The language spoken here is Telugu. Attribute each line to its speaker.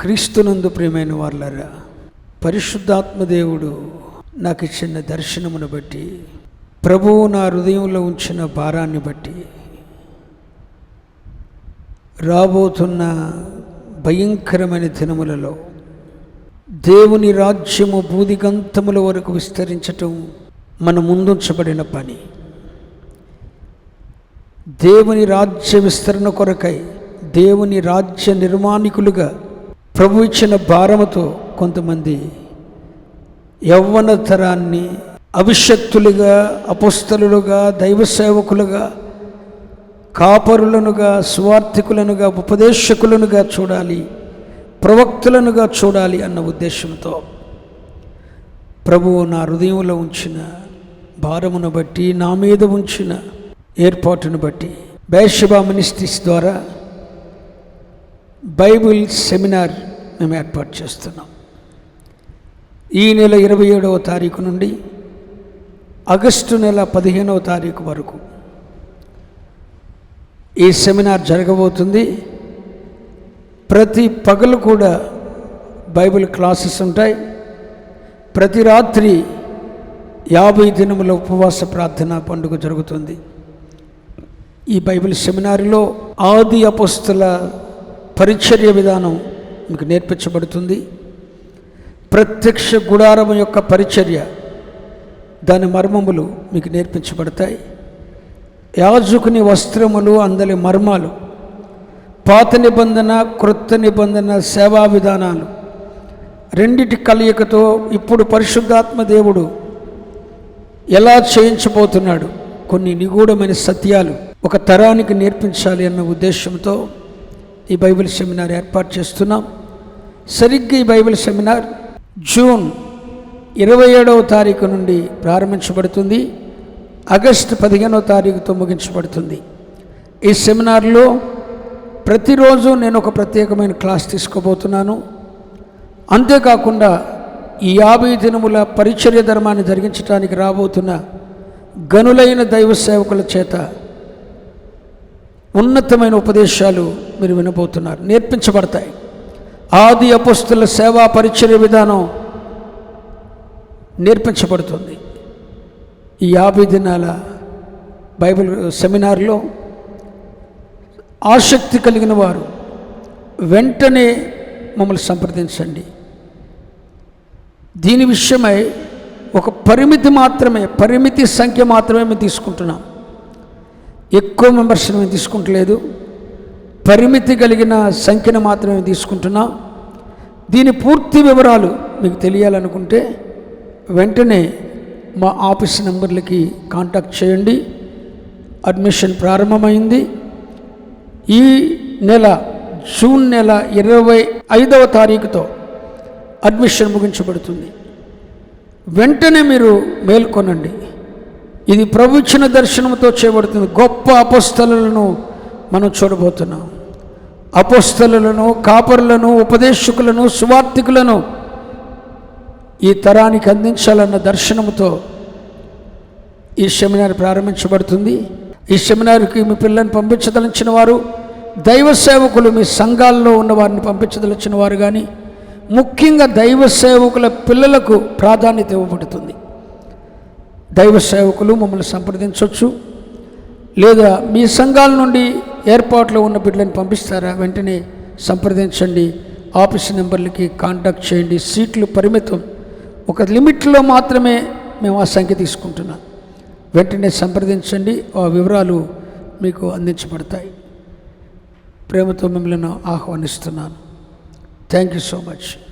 Speaker 1: క్రీస్తునందు ప్రియమైన వాళ్ళరా పరిశుద్ధాత్మ దేవుడు నాకు ఇచ్చిన దర్శనమును బట్టి ప్రభువు నా హృదయంలో ఉంచిన భారాన్ని బట్టి రాబోతున్న భయంకరమైన దినములలో దేవుని రాజ్యము బూదిగంతముల వరకు విస్తరించటం మన ముందుంచబడిన పని. దేవుని రాజ్య విస్తరణ కొరకై దేవుని రాజ్య నిర్మాణికులుగా ప్రభు ఇచ్చిన భారముతో కొంతమంది యవ్వన తరాన్ని అభిషక్తులుగా అపుస్తలులుగా దైవ సేవకులుగా కాపరులనుగా సువార్థికులనుగా ఉపదేశకులనుగా చూడాలి ప్రవక్తులనుగా చూడాలి అన్న ఉద్దేశంతో ప్రభువు నా హృదయంలో ఉంచిన భారమును బట్టి నా మీద ఉంచిన ఏర్పాటును బట్టి బైషభా మినిస్ట్రీస్ ద్వారా బైబిల్ సెమినార్ మేము ఏర్పాటు చేస్తున్నాం. ఈ నెల ఇరవై ఏడవ తారీఖు నుండి ఆగస్టు నెల పదిహేనవ తారీఖు వరకు ఈ సెమినార్ జరగబోతుంది. ప్రతి పగలు కూడా బైబిల్ క్లాసెస్ ఉంటాయి. ప్రతి రాత్రి యాభై దినముల ఉపవాస ప్రార్థన పండుగ జరుగుతుంది. ఈ బైబిల్ సెమినార్లో ఆది అపస్తుల పరిచర్య విధానం మీకు నేర్పించబడుతుంది. ప్రత్యక్ష గుడారం యొక్క పరిచర్య దాని మర్మములు మీకు నేర్పించబడతాయి. యాజకుని వస్త్రములు అందలి మర్మాలు పాత నిబంధన క్రొత్త నిబంధన సేవా విధానాలు రెండిటి కలయికతో ఇప్పుడు పరిశుద్ధాత్మ దేవుడు ఎలా చేయించబోతున్నాడు? కొన్ని నిగూఢమైన సత్యాలు ఒక తరానికి నేర్పించాలి అన్న ఉద్దేశంతో ఈ బైబిల్ సెమినార్ ఏర్పాటు చేస్తున్నాం. సరిగ్గా ఈ బైబిల్ సెమినార్ జూన్ ఇరవై ఏడవ తారీఖు నుండి ప్రారంభించబడుతుంది. ఆగస్టు పదిహేనవ తారీఖుతో ముగించబడుతుంది. ఈ సెమినార్లో ప్రతిరోజు నేను ఒక ప్రత్యేకమైన క్లాస్ తీసుకోబోతున్నాను. అంతేకాకుండా ఈ యాభై దినముల పరిచర్య ధర్మాన్ని జరిగించడానికి రాబోతున్న గనులైన దైవ సేవకుల చేత ఉన్నతమైన ఉపదేశాలు మీరు వినబోతున్నారు. నేర్పించబడతాయి. ఆది అపస్తుల సేవా పరిచర్య విధానం నేర్పించబడుతుంది. ఈ యాభై దినాల బైబిల్ సెమినార్లో ఆసక్తి కలిగిన వారు వెంటనే మమ్మల్ని సంప్రదించండి. దీని విషయమై ఒక పరిమితి మాత్రమే పరిమితి సంఖ్య మాత్రమే మేము తీసుకుంటున్నాం. ఎక్కువ మెంబర్స్ మేము తీసుకుంటలేదు. పరిమితి కలిగిన సంఖ్యను మాత్రమే తీసుకుంటున్నాం. దీని పూర్తి వివరాలు మీకు తెలియాలనుకుంటే వెంటనే మా ఆఫీస్ నెంబర్లకి కాంటాక్ట్ చేయండి. అడ్మిషన్ ప్రారంభమైంది. ఈ నెల జూన్ నెల ఇరవై ఐదవ తారీఖుతో అడ్మిషన్ ముగించబడుతుంది. వెంటనే మీరు మేల్కొనండి. ఇది ప్రభు ఇచ్చిన దర్శనంతో చేయబడుతుంది గొప్ప అపస్థలను మనం చూడబోతున్నాం. అపోస్తలను కాపరులను ఉపదేశకులను సువార్థికులను ఈ తరానికి అందించాలన్న దర్శనముతో ఈ సెమినార్ ప్రారంభించబడుతుంది. ఈ సెమినార్కి మీ పిల్లల్ని పంపించదలిచిన వారు దైవ సేవకులు మీ సంఘాల్లో ఉన్న వారిని పంపించదలిచిన వారు కానీ ముఖ్యంగా దైవ సేవకుల పిల్లలకు ప్రాధాన్యత ఇవ్వబడుతుంది. దైవ సేవకులు మమ్మల్ని సంప్రదించవచ్చు. లేదా మీ సంఘాల నుండి ఏర్పాట్లో ఉన్న బిడ్డలను పంపిస్తారా? వెంటనే సంప్రదించండి. ఆఫీస్ నెంబర్లకి కాంటాక్ట్ చేయండి. సీట్లు పరిమితం. ఒక లిమిట్లో మాత్రమే మేము ఆ సంఖ్య తీసుకుంటున్నాం. వెంటనే సంప్రదించండి. ఆ వివరాలు మీకు అందించబడతాయి. ప్రేమతో మిమ్మల్ని ఆహ్వానిస్తున్నాను. Thank you so much.